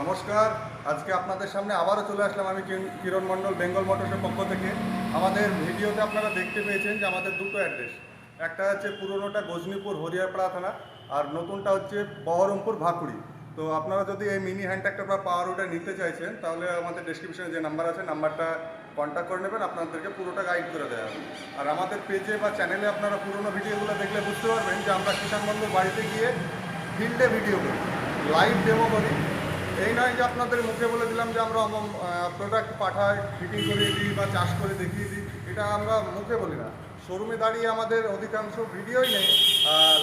নমস্কার। আজকে আপনাদের সামনে আবারও চলে আসলাম আমি কিরণ- মণ্ডল, বেঙ্গল মোটরসের পক্ষ থেকে। আমাদের ভিডিওতে আপনারা দেখতে পেয়েছেন যে আমাদের দুটো অ্যাড্রেস। একটা হচ্ছে পুরোনোটা গজনীপুর হরিয়ারপাড়া থানা, আর নতুনটা হচ্ছে বহরমপুর ভাকুড়ি। তো আপনারা যদি এই মিনি হ্যান্ড ট্র্যাক্টর বা পাওয়ার রোডে নিতে চাইছেন, তাহলে আমাদের ডিসক্রিপশনে যে নাম্বার আছে নাম্বারটা কন্ট্যাক্ট করে নেবেন, আপনাদেরকে পুরোটা গাইড করে দেওয়া হবে। আর আমাদের পেজে বা চ্যানেলে আপনারা পুরোনো ভিডিওগুলো দেখলে বুঝতে পারবেন যে আমরা কিষাণ বাড়িতে গিয়ে ফিল্ডে ভিডিও করি লাইভ ডেমো করি। এই নয় যে আপনাদের মুখে বলে দিলাম যে আমরা প্রোডাক্ট পাঠাই ফিটিং করে দিই বা চাষ করে দেখিয়ে দিই, এটা আমরা মুখে বলি না। শোরুমে দাঁড়িয়ে আমাদের অধিকাংশ ভিডিওই নেই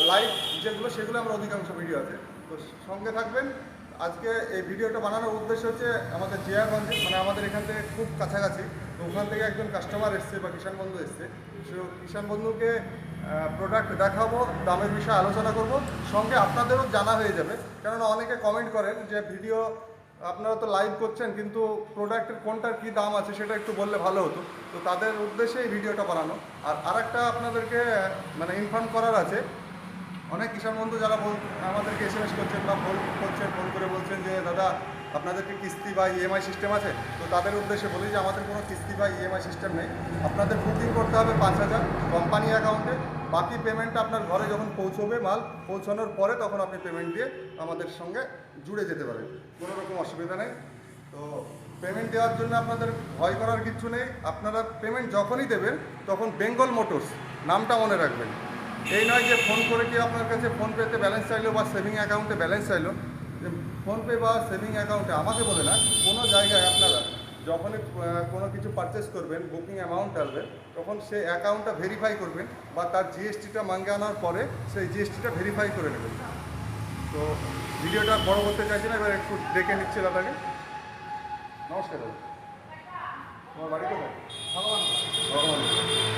লাইভ যেগুলো, সেগুলো আমরা অধিকাংশ ভিডিও আছে। তো সঙ্গে থাকবেন। আজকে এই ভিডিওটা বানানোর উদ্দেশ্য হচ্ছে আমাদের জিয়াগঞ্জে মানে আমাদের এখান থেকে খুব কাছাকাছি। তো ওখান থেকে একজন কাস্টমার এসছে বা কিষাণ বন্ধু এসছে। সে কিষাণ বন্ধুকে প্রোডাক্ট দেখাবো, দামের বিষয়ে আলোচনা করব। সঙ্গে আপনাদেরও জানা হয়ে যাবে। কেননা অনেকে কমেন্ট করেন যে ভিডিও আপনারা তো লাইভ করছেন, কিন্তু প্রোডাক্টের কোনটার কী দাম আছে সেটা একটু বললে ভালো হতো। তো তাদের উদ্দেশ্যে এই ভিডিওটা বানানো। আর আরেকটা আপনাদেরকে মানে ইনফর্ম করার আছে। অনেক কিষাণ বন্ধু যারা আমাদেরকে এস এম এস করছেন বা ফোন করছেন ফোন করে বলছেন যে, দাদা আপনাদের কি কিস্তি বা ইএমআই সিস্টেম আছে? তো তাদের উদ্দেশ্যে বলি যে, আমাদের কোনো কিস্তি বা ইএমআই সিস্টেম নেই। আপনাদের বুকিং করতে হবে পাঁচ হাজার কোম্পানি অ্যাকাউন্টে বাকি পেমেন্টটা আপনার ঘরে যখন পৌঁছবে মাল পৌঁছানোর পরে তখন আপনি পেমেন্ট দিয়ে আমাদের সঙ্গে জুড়ে যেতে পারেন। কোনো রকম অসুবিধা নেই। তো পেমেন্ট দেওয়ার জন্য আপনাদের ভয় করার কিছু নেই। আপনারা পেমেন্ট যখনই দেবেন তখন বেঙ্গল মোটরস নামটা মনে রাখবেন। এই নয় যে ফোন করে কি আপনার কাছে ফোনপেতে ব্যালেন্স চাইলো বা সেভিং অ্যাকাউন্টে ব্যালেন্স চাইলো, যে ফোনপে বা সেভিং অ্যাকাউন্টে, আমাকে বলে না, কোনো জায়গায় আপনারা যখনই কোনো কিছু পারচেস করবেন বুকিং অ্যামাউন্ট আসবে তখন সেই অ্যাকাউন্টটা ভেরিফাই করবেন বা তার জিএসটিটা মাঙ্গে আনার পরে সেই জিএসটিটা ভেরিফাই করে নেবেন। তো ভিডিওটা বড় করতে চাইছি না এবার একটু ডেকে নিচ্ছে দাদাকে। নমস্কার দাদা। তোমার বাড়ি কোথায়? ভগবান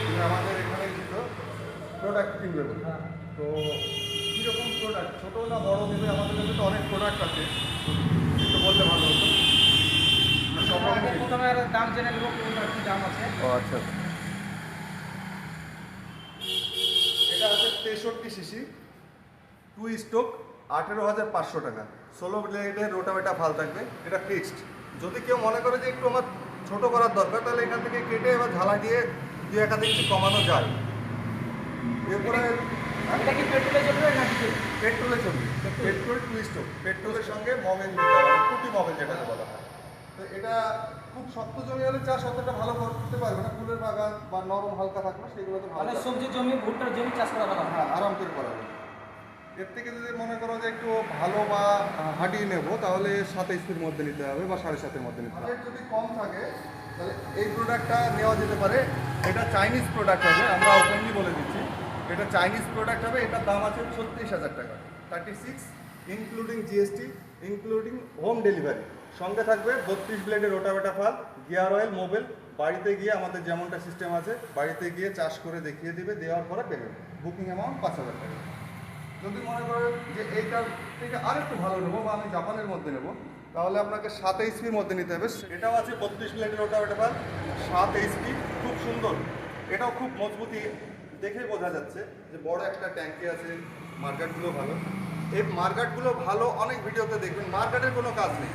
তুমি আমাদের এখানে কিন্তু প্রোডাক্ট কিনবে বলে। তো কীরকম প্রোডাক্ট ছোটো না বড়? নেবে আমাদের কাছে তো অনেক প্রোডাক্ট আছে। একটু বললে ভালো হতো। আগে প্রথমে দাম জেনে নেব কি দাম আছে। ও আচ্ছা। এটা আছে তেষট্টি সিসি টু স্টোক আঠেরো হাজার পাঁচশো টাকা। ষোলো ব্লেডের রোটাভেটা ভালো থাকবে এটা ফিক্সড যদি কেউ মনে করে যে একটু আমার ছোটো করার দরকার তাহলে এখান থেকে কেটে এবার ঝালা দিয়ে দু এক হাতে কিছু কমানো যায়। এরপরে এটা কি পেট্রোলে চলবে না ডিজেল পেট্রোলে চলবে। পেট্রোল টু স্টোক পেট্রোলের সঙ্গে মবেল হবে কুটি মবেল যেটাকে বলা হয়। তো এটা খুব শক্ত জমি হলে চাষ অতটা ভালো করতে পারবে না। ফুলের বাগান বা নরম হালকা থাকবে সেগুলোতে ভালো মানে সবজি জমি ভুট্টার জমি চাষ করা ভালো। হ্যাঁ আরাম করে করা যাবে। এর থেকে যদি মনে করো যে একটু ভালো বা হাঁটিয়ে নেব তাহলে সাত এইচপির মধ্যে নিতে হবে বা সাড়ে সাতের মধ্যে নিতে হবে। যদি কম থাকে তাহলে এই প্রোডাক্টটা নেওয়া যেতে পারে। এটা চাইনিজ প্রোডাক্ট হবে আমরা ওপেনলি বলে দিচ্ছি। এটা চাইনিজ প্রোডাক্ট হবে এটার দাম আছে ছত্রিশ হাজার টাকা। Thirty six including GST including home delivery সঙ্গে থাকবে বত্রিশ ব্লেডের রোটাভেটা ফাল গিয়ার অয়েল মোবাইল বাড়িতে গিয়ে আমাদের যেমনটা সিস্টেম আছে, বাড়িতে গিয়ে চাষ করে দেখিয়ে দিবে, দেওয়ার পরে পেমেন্ট বুকিং অ্যামাউন্ট পাঁচ হাজার টাকা। যদি মনে করেন যে এইটার থেকে আরেকটু ভালো নেব বা আমি জাপানের মধ্যে নেব, তাহলে আপনাকে সাত এইচপির মধ্যে নিতে হবে। এটাও আছে বত্রিশ ওটা ওটা পার সাত এইচপি খুব সুন্দর। এটাও খুব মজবুতি দেখে বোঝা যাচ্ছে যে বড় একটা ট্যাঙ্কি আছে মার্কেটগুলো ভালো। এই মার্কেটগুলো ভালো অনেক ভিডিওতে দেখবেন মার্কেটের কোনো কাজ নেই।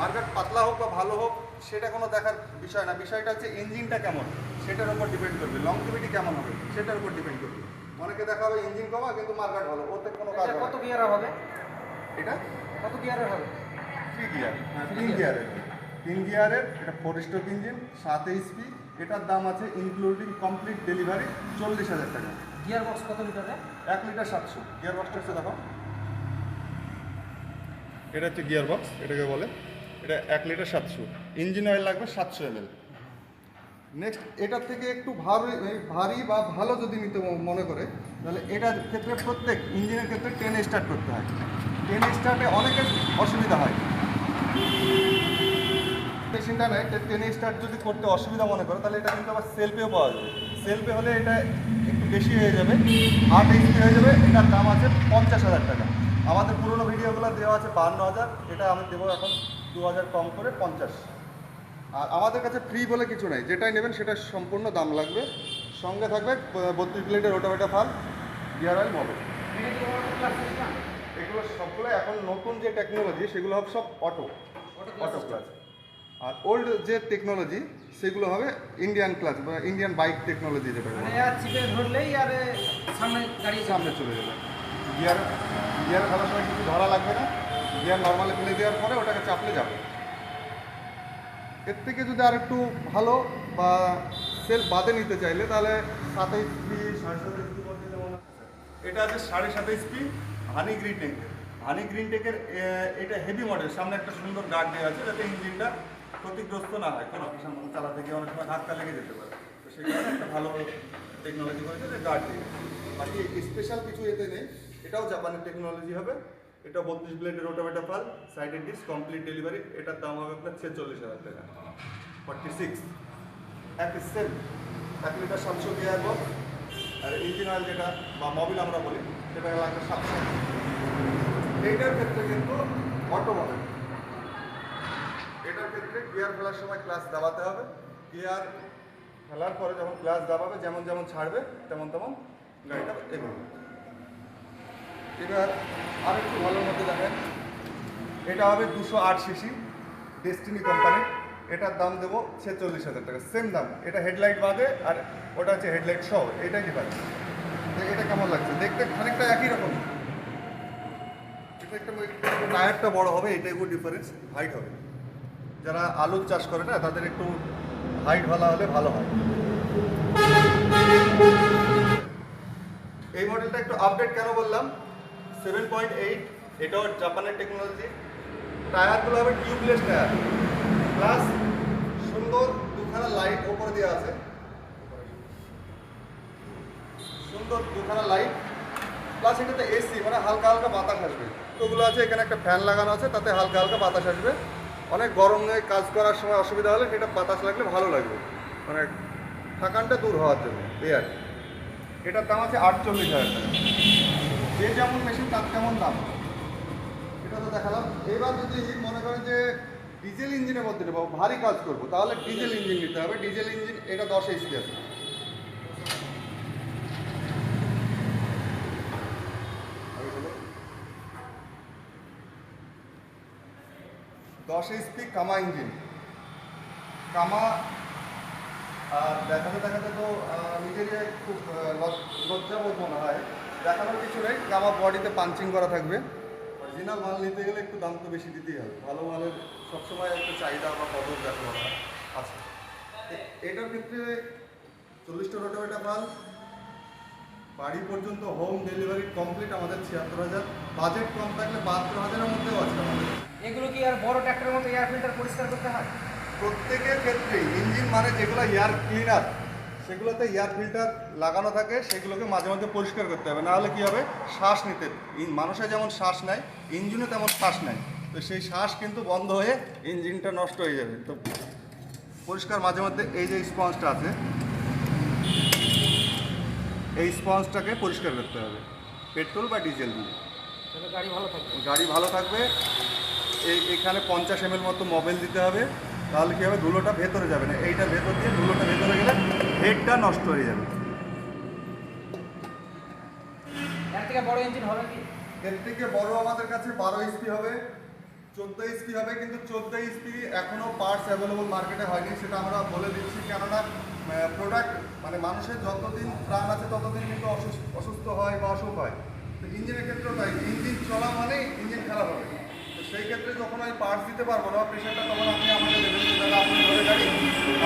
মার্কেট পাতলা হোক বা ভালো হোক সেটা কোনো দেখার বিষয় না। বিষয়টা হচ্ছে ইঞ্জিনটা কেমন সেটার উপর ডিপেন্ড করবে। লংটিভিটি কেমন হবে সেটার উপর ডিপেন্ড করবে। অনেকে দেখা হবে ইঞ্জিন কমা কিন্তু মার্কেট ভালো ওতে কোনো কাজ কত না। গিয়ারের হবে? এটা? কত গিয়ারের হবে? থ্রি গিয়ার হ্যাঁ Three তিন। গিয়ারের তিন গিয়ারের এটা ফোর স্ট্রোক ইঞ্জিন সাত এইচপি এটার দাম আছে ইনক্লুডিং কমপ্লিট ডেলিভারি চল্লিশ হাজার টাকা। গিয়ার বক্স কত লিটারে? এক লিটার সাতশো। গিয়ার বক্সটা হচ্ছে দেখো। এটা হচ্ছে গিয়ার বক্স এটাকে বলে এটা এক লিটার সাতশো। ইঞ্জিন অয়েল লাগবে সাতশো এম নেক্সট এটার থেকে একটু ভারী ভারী বা ভালো যদি নিতে মনে করে, তাহলে এটার ক্ষেত্রে প্রত্যেক ইঞ্জিনের ক্ষেত্রে টেন স্টার্ট করতে হয়। টেন স্টার্টে অনেকের অসুবিধা হয়। মেশিনটা নেয় টেন স্টার্ট যদি করতে অসুবিধা মনে করে, তাহলে এটা কিন্তু আবার সেলফেও পাওয়া যাবে সেলফে হলে এটা একটু বেশি হয়ে যাবে আট এইচপি হয়ে যাবে, এটার দাম আছে পঞ্চাশ হাজার টাকা। আমাদের পুরোনো ভিডিওগুলো দেওয়া আছে বান্ন হাজার, এটা আমি দেবো এখন দু হাজার কম করে পঞ্চাশ। আর আমাদের কাছে ফ্রি বলে কিছু নাই। যেটাই নেবেন সেটা সম্পূর্ণ দাম লাগবে। সঙ্গে থাকবে বত্রিশ প্লেটের রোটাভেটা ফাল গিয়ার অয়েল ক্লাস সিস্টেম এগুলো সবগুলো এখন নতুন যে টেকনোলজি সেগুলো হবে সব অটো অটো ক্লাস আর ওল্ড যে টেকনোলজি সেগুলো হবে ইন্ডিয়ান ক্লাচ বা ইন্ডিয়ান বাইক টেকনোলজি যেটা ধরলেই আর সামনে গাড়ি সামনে চলে যাবে। গিয়ার গিয়ার ফেলার সময় কিছু ধরা লাগবে। গিয়ার নর্মালি ফেলে দেওয়ার পরে ওটাকে চাপলে যাবে। এর থেকে যদি আর একটু ভালো বা সেল বাদে নিতে চাইলে তাহলে সাতাইশ পি সাড়ে যেমন এটা আছে সাড়ে সাতাইশ পি হানি গ্রিন টেকের হানি গ্রিন টেকের এটা হেভি মডেল সামনে একটা সুন্দর গার্ড দেওয়া আছে যাতে ইঞ্জিনটা ক্ষতিগ্রস্ত না হয়। কোনো চালাতে গিয়ে অনেক সময় ধাক্কা লেগে যেতে পারে। তো সেই কারণে একটা ভালো টেকনোলজি করেছে যে গার্ড দিয়ে। বাকি স্পেশাল কিছু এতে নেই। এটাও জাপানের টেকনোলজি হবে। এটা বত্রিশ ব্লেডের রোটাভেটা পাল সাইডের ডিস কমপ্লিট ডেলিভারি এটার দাম হবে আপনার ছেচল্লিশ হাজার টাকা। ফর্টি সিক্স একই সেম এক লিটার সাতশো বক্স আর ইঞ্জিন অয়েল যেটা, বা মোবিল আমরা বলি, সেটা লাগবে সাতশো। এইটার ক্ষেত্রে কিন্তু অটো এটার ক্ষেত্রে গিয়ার ফেলার সময় ক্লাস দাবাতে হবে। গিয়ার ফেলার পরে যখন ক্লাস দাবাবে, যেমন যেমন ছাড়বে, তেমন তেমন গাড়িটা এগোবে। এবার আর একটু ভালোর মধ্যে দেখেন। এটা হবে দুশো আট সিসি ডেস্টিনি কোম্পানির এটার দাম দেবো ছেচল্লিশ হাজার টাকা। সেম দাম। এটা হেডলাইট বাদে আর ওটা হচ্ছে হেডলাইট সহ। এটাই ডিফারেন্স এটা কেমন লাগছে? দেখতে খানিকটা একই রকম। এটা একটা টায়ারটা বড় হবে, এটাই একটু ডিফারেন্স হাইট হবে। যারা আলুর চাষ করে না, তাদের একটু হাইট ভালো হলে ভালো হয়। এই মডেলটা একটু আপডেট কেন বললাম? সেভেন পয়েন্ট এইট এটাও জাপানের টেকনোলজি টায়ারগুলো হবে টিউবলেস টায়ার। প্লাস সুন্দর দুখানা লাইট ওপরে দেওয়া আছে। সুন্দর দুখানা লাইট প্লাস এটাতে এসি মানে হালকা হালকা বাতাস আসবে। ওগুলো আছে, এখানে একটা ফ্যান লাগানো আছে, তাতে হালকা হালকা বাতাস আসবে। অনেক গরমে কাজ করার সময় অসুবিধা হলে সেটা বাতাস লাগলে ভালো লাগবে। মানে থাকানটা দূর হওয়ার জন্য, এই আর এটার দাম আছে আটচল্লিশ হাজার টাকা। যে যেমন মেশিন তার তেমন দাম। এটা তো দেখালাম। এবার যদি মনে করেন যে ডিজেল ইঞ্জিনের মধ্যে নেব ভারী কাজ করব, তাহলে ডিজেল ইঞ্জিন নিতে হবে। ডিজেল ইঞ্জিন এটা দশ এইচপি আছে। দশ এইচপি কামা ইঞ্জিন কামা আর দেখাতে দেখাতে তো নিজেকে খুব লজ্জাবোধ মনে হয়, দেখানোর কিছু নেই আমার বডিতে পাঞ্চিং করা থাকবে। অরিজিনাল মাল নিতে গেলে একটু দাম তো বেশি দিতেই হবে। ভালো মালের সবসময় একটা চাহিদা বা কদর দেখা আছে এটার ক্ষেত্রে চল্লিশটা রোটাভেটা মাল, বাড়ি পর্যন্ত হোম ডেলিভারি কমপ্লিট আমাদের ছিয়াত্তর হাজার। বাজেট কম থাকলে বাহাত্তর হাজারের মধ্যেও আছে আমাদের। এগুলো কি আর বড় ট্র্যাক্টরের মতো এয়ার ফিল্টার পরিষ্কার করতে হয়? প্রত্যেকের ক্ষেত্রে ইঞ্জিন মানে যেগুলো এয়ার ক্লিনার সেগুলোতে এয়ার ফিল্টার লাগানো থাকে সেগুলোকে মাঝে মাঝে পরিষ্কার করতে হবে। নাহলে কী হবে? শ্বাস নিতে। ইন- মানুষে যেমন শ্বাস নেয় ইঞ্জিনও তেমন শ্বাস নেয়। তো সেই শ্বাস কিন্তু বন্ধ হয়ে ইঞ্জিনটা নষ্ট হয়ে যাবে। তো পরিষ্কার মাঝে মধ্যে এই যে স্পঞ্জটা আছে এই স্পঞ্জটাকে পরিষ্কার করতে হবে। পেট্রোল বা ডিজেল দিয়ে। তাহলে গাড়ি ভালো থাকবে। গাড়ি ভালো থাকবে। এই এখানে পঞ্চাশ এম মতো মোবাইল দিতে হবে। তাহলে কী হবে? ধুলোটা ভেতরে যাবে না। এইটা ভেতর দিয়ে ধুলোটা ভেতরে গেলে হেডটা নষ্ট হয়ে যাবে। বড় ইঞ্জিন হবে কি? এর থেকে বড় আমাদের কাছে বারো ইস্পি হবে চোদ্দ ইস্পি হবে কিন্তু চোদ্দ ইস্পি এখনও পার্টস অ্যাভেলেবল মার্কেটে হয়নি। সেটা আমরা বলে দিচ্ছি কেননা প্রোডাক্ট মানে মানুষের যতদিন প্রাণ আছে ততদিন কিন্তু অসুস্থ হয় বা অসুখ হয়। তো ইঞ্জিনের ক্ষেত্রেও তাই। ইঞ্জিন চলা মানে ইঞ্জিন খারাপ হবে। সেই ক্ষেত্রে যখন আমি পার্টস দিতে পারব না পেশেন্টটা তখন আপনি আমাকে দেবেন দাদা, আপনি ধরে গাড়ি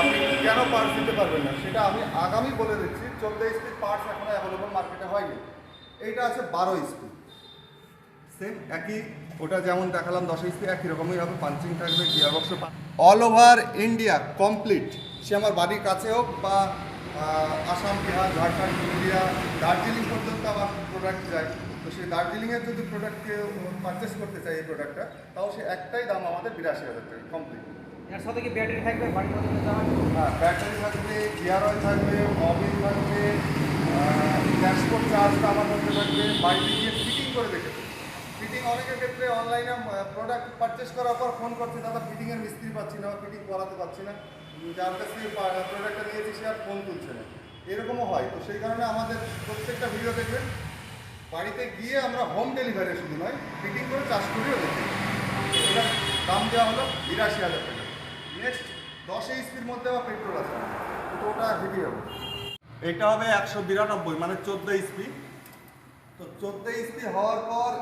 আপনি কেন পার্টস দিতে পারবেন না? সেটা আমি আগামী বলে দিচ্ছি, চোদ্দ ইস্পির পার্টস এখনও অ্যাভেলেবল মার্কেটে হয়নি। এইটা আছে বারো ইস্পি সেম একই, ওটা যেমন দেখালাম, দশ ইঞ্চি একই রকমই হবে পাঞ্চিং থাকবে gear box all over India complete সে আমার বাড়ির কাছে হোক বা আসাম, বিহার, ঝাড়খণ্ড ইন্ডিয়া দার্জিলিং পর্যন্ত আমার প্রোডাক্ট যায়। তো সেই দার্জিলিংয়ের যদি প্রোডাক্ট পারচেস করতে চাই এই প্রোডাক্টটা তাও সে একটাই দাম আমাদের বিরাশি হাজার টাকা কমপ্লিট এর সাথে কি ব্যাটারি থাকবে হ্যাঁ ব্যাটারি থাকবে গিয়ার অয়েল থাকবে মবিল থাকবে ট্রান্সপোর্ট চার্জটা আমার মধ্যে থাকবে বাড়িতে গিয়ে ফিটিং করে দেখেছে ফিটিং অনেকের ক্ষেত্রে অনলাইনে প্রোডাক্ট পারচেস করার পর ফোন করছে দাদা ফিটিংয়ের মিস্ত্রি পাচ্ছি না ফিটিং করাতে পারছি না। যার কাছ থেকে প্রোডাক্টটা নিয়েছি সে আর ফোন তুলছে না। এরকমও হয় তো সেই কারণে আমাদের প্রত্যেকটা ভিডিও দেখবেন বাড়িতে গিয়ে আমরা হোম ডেলিভারি শুধু নয় ফিটিং করে চার্জ করেও দেখি। এটা দাম দেওয়া হলো বিরাশি হাজার টাকা। নেক্সট দশ এইচপির মধ্যে আবার পেট্রোল আছে। তো ওটা হেভি হবে এটা হবে একশো বিরানব্বই মানে চোদ্দ ইস্পি। তো চোদ্দ ইস্পি হওয়ার পর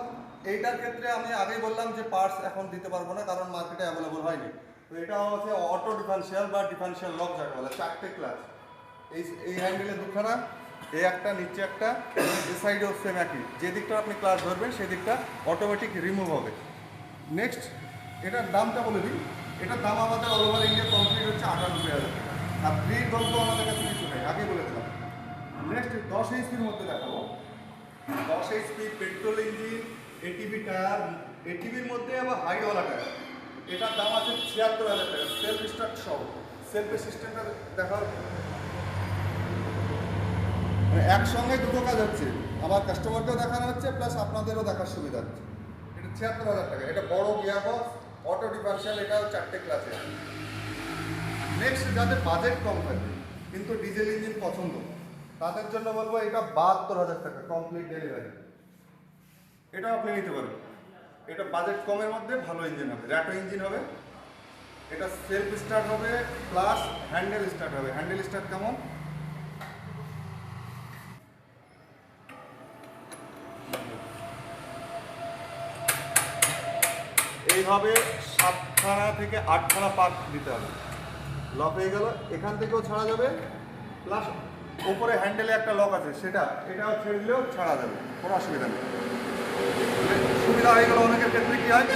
এইটার ক্ষেত্রে আমি আগেই বললাম যে পার্টস এখন দিতে পারব না কারণ মার্কেটে অ্যাভেলেবল হয়নি। তো এটা হচ্ছে অটো ডিফারেন্সিয়াল বা ডিফারেন্সিয়াল লক যাকে বলে চারটে ক্লাস এই এই হ্যান্ডেলে দুখানা। এই একটা, নিচে একটা, এই সাইডেও সেম একই। যে দিকটা আপনি ক্লাস ধরবেন, সেই দিকটা অটোমেটিক রিমুভ হবে। নেক্সট এটার দামটা বলে দিই। এটার দাম আমাদের অল ওভার ইন্ডিয়া কমপ্লিট হচ্ছে আটানব্বই হাজার টাকা। আর ফ্রি গল্প আমাদের কাছে কিছু নেই, আগে বলে দিলাম। নেক্সট দশ এইচপির মধ্যে দেখাবো। দশ HP petrol engine ATV tyre এটিভির মধ্যে আবার হাইওয়ালা টায়ার এটার দাম আছে ছিয়াত্তর হাজার টাকা সেলফ স্টার্ট সহ। সেলফ অ্যাসিস্ট্যান্টটা দেখা একসঙ্গে দুটো কাজ হচ্ছে। আমার কাস্টমারকেও দেখানো হচ্ছে প্লাস আপনাদেরও দেখার সুবিধা হচ্ছে। এটা ছিয়াত্তর হাজার টাকা। এটা বড় গিয়ার বক্স অটো ডিফারেন্সিয়াল এটাও চারটে ক্লাসে নেক্সট যাদের বাজেট কম থাকে, কিন্তু ডিজেল ইঞ্জিন পছন্দ, তাদের জন্য বলব এটা বাহাত্তর হাজার টাকা কমপ্লিট ডেলিভারি এটাও আপনি নিতে পারেন। এটা বাজেট কমের মধ্যে, ভালো ইঞ্জিন হবে। র্যাটো ইঞ্জিন হবে। এটা সেলফ স্টার্ট হবে প্লাস হ্যান্ডেল স্টার্ট হবে। হ্যান্ডেল স্টার্ট কেমন? এইভাবে সাতখানা থেকে আটখানা পার্ট দিতে হবে। লক হয়ে গেল, এখান থেকেও ছাড়া যাবে প্লাস ওপরে হ্যান্ডেলে একটা লক আছে, সেটা, এটাও ছেড়ে দিলেও ছাড়া যাবে, কোনো অসুবিধা নেই। সুবিধা হয়ে গেল অনেকের ক্ষেত্রে কী হয়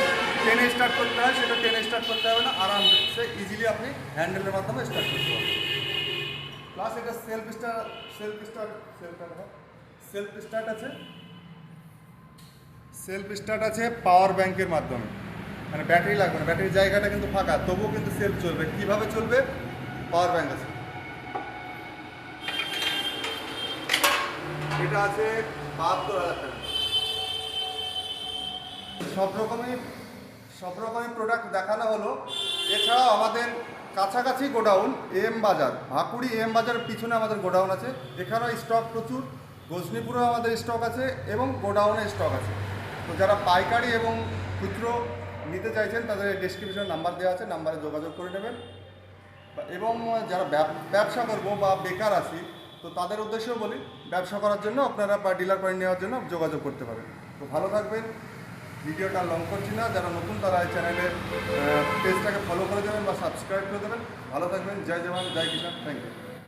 টেনে স্টার্ট করতে হয়, সেটা টেনে স্টার্ট করতে হবে না, আরামসে ইজিলি আপনি হ্যান্ডেলের মাধ্যমে স্টার্ট করতে পারবেন। প্লাস এটা self star self start self self start আছে সেলফ স্টার্ট আছে পাওয়ার ব্যাংকের মাধ্যমে। মানে ব্যাটারি লাগবে না, ব্যাটারির জায়গাটা কিন্তু ফাঁকা, তবুও কিন্তু সেলফ চলবে। কীভাবে চলবে? পাওয়ার ব্যাঙ্ক আছে। এটা আছে বাহাত্তর হাজার টাকা। সব রকমের সব রকমের প্রোডাক্ট দেখানো হলো। এছাড়াও আমাদের কাছাকাছি গোডাউন, এম বাজার, ভাকুড়ি এম বাজারের পিছনে আমাদের গোডাউন আছে। এখানেও স্টক প্রচুর, গজনীপুরেও আমাদের স্টক আছে এবং গোডাউনে স্টক আছে। তো যারা পাইকারি এবং খুচরো নিতে চাইছেন, তাদের ডিসক্রিপশনে নাম্বার দেওয়া আছে নাম্বারে যোগাযোগ করে নেবেন। এবং যারা ব্যবসা করব বা বেকার আছি, তো তাদের উদ্দেশ্যেও বলি, ব্যবসা করার জন্য আপনারা বা ডিলার পয়েন্ট নেওয়ার জন্য যোগাযোগ করতে পারেন। তো ভালো থাকবেন, ভিডিওটা লং করছি না, যারা নতুন তারা এই চ্যানেলের পেজটাকে ফলো করে দেবেন বা সাবস্ক্রাইব করে দেবেন। ভালো থাকবেন, জয় জওয়ান, জয় কিষান থ্যাংক ইউ